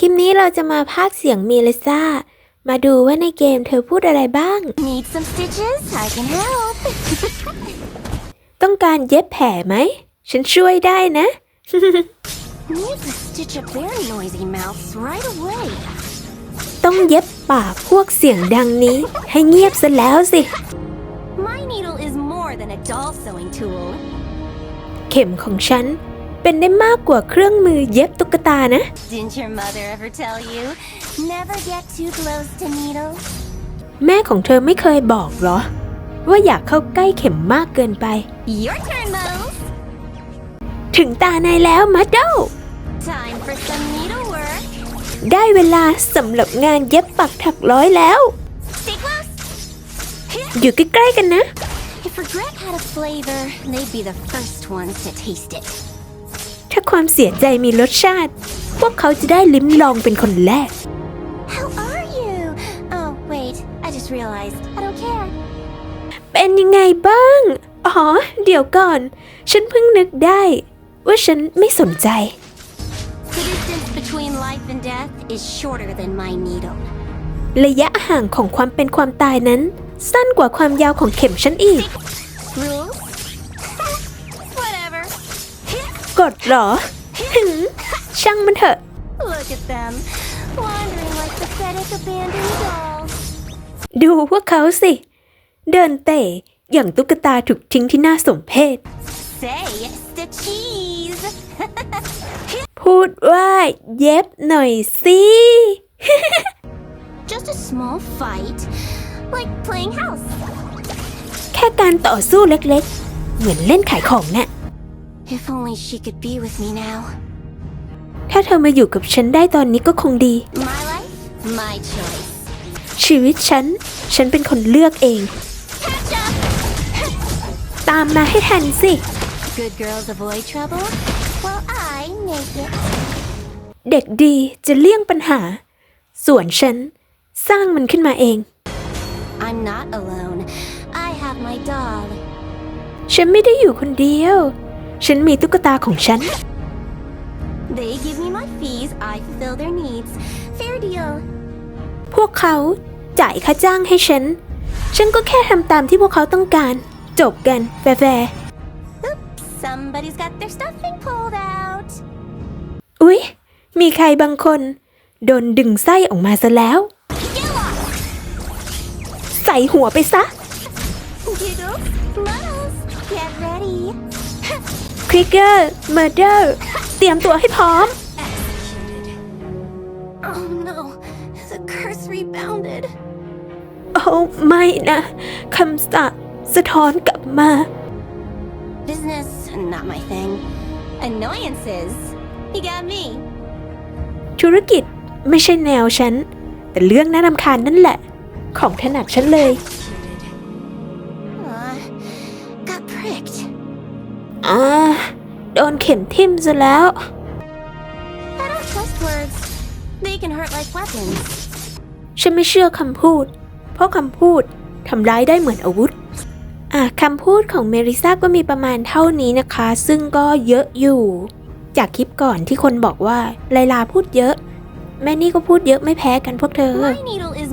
คลิปนี้เราจะมาพากย์เสียงเมลิซ่า มาดูว่าในเกมเธอพูดอะไรบ้าง Need some stitches? I can help. ต้องการเย็บแผลไหม ฉันช่วยได้นะ Need to stitch up their noisy mouths right away. ต้องเย็บปากพวกเสียงดังนี้ ให้เงียบซะแล้วสิ My needle is more than a doll sewing tool. เข็มของฉัน เป็นได้มากกว่าเครื่องมือเย็บตุ๊กตานะ Didn't your mother ever tell you? Never get too close to needles. แม่ของเธอไม่เคยบอกเหรอ ว่าอยากเข้าใกล้เข็มมากเกินไป Your turn, Mose. ถึงตานายแล้วมาโด Time for some needlework. ได้เวลาสำหรับงานเย็บปักถักร้อยแล้ว Stay close. อยู่ใกล้ๆกันนะ If regret had a flavor, they'd be the first ones to taste it. ถ้าความเสียใจมีรสชาติ พวกเขาจะได้ลิ้มลองเป็นคนแรก How are you? Oh, wait. I just realized. I don't care. เป็นยังไงบ้าง อ๋อ เดี๋ยวก่อน ฉันเพิ่งนึกได้ ว่าฉันไม่สนใจ The distance between life and death is shorter than my needle. ระยะห่างของความเป็นความตายนั้น สั้นกว่าความยาวของเข็มฉันอีก Rules? ดเหรอหึช่างมันเถอะ Look at them, wandering like pathetic abandoned dolls. ดูพวกเขาสิ เดินเตะอย่างตุ๊กตาถูกทิ้งที่น่าสมเพช Say stitchies. พูดว่าเย็บหน่อยสิ Just a small fight, like playing house. แค่การต่อสู้เล็กๆ เหมือนเล่นขายของน่ะ If only she could be with me now. ถ้าเธอมาอยู่กับฉันได้ตอนนี้ก็คงดี My life, my choice. ชีวิตฉัน ฉันเป็นคนเลือกเอง Catch up! ตามมาให้ทันสิ Good girls avoid trouble, while I make it. เด็กดีจะเลี่ยงปัญหา ส่วนฉัน สร้างมันขึ้นมาเอง I'm not alone. I have my doll. ฉันไม่ได้อยู่คนเดียว ฉันมีตุ๊กตาของฉัน They give me my fees, I fulfill their needs. Fair deal. พวกเขาจ่ายค่าจ้างให้ฉัน ฉันก็แค่ทำตามที่พวกเขาต้องการ จบกันแฟร์ Oops, somebody's got their stuffing pulled out. ๆอุ๊ย มีใครบางคน โดนดึงไส้ออกมาซะแล้ว Get lost! ใส่หัวไปซะ Giggles, Muddles, get ready. คริกเกอร์เมอร์เดอร์เตรียมตัวให้พร้อม Oh no, the curse rebounded. โอ้ไม่นะคำสาปสะท้อนกลับมา Business, not my thing. Annoyances, you got me. ธุรกิจไม่ใช่แนวฉัน แต่เรื่องน่ารำคาญนั่นแหละ ของถนัดฉันเลย อ่าโดนเข็มทิ่มซะแล้ว I don't trust words. They can hurt like weapons. ฉันไม่เชื่อคำพูด เพราะคำพูดทำร้ายได้เหมือนอาวุธ อะคำพูดของเมริซ่าก็มีประมาณเท่านี้นะคะ ซึ่งก็เยอะอยู่ จากคลิปก่อนที่คนบอกว่าไลลาพูดเยอะ แม่นี่ก็พูดเยอะไม่แพ้กันพวกเธอ My needle is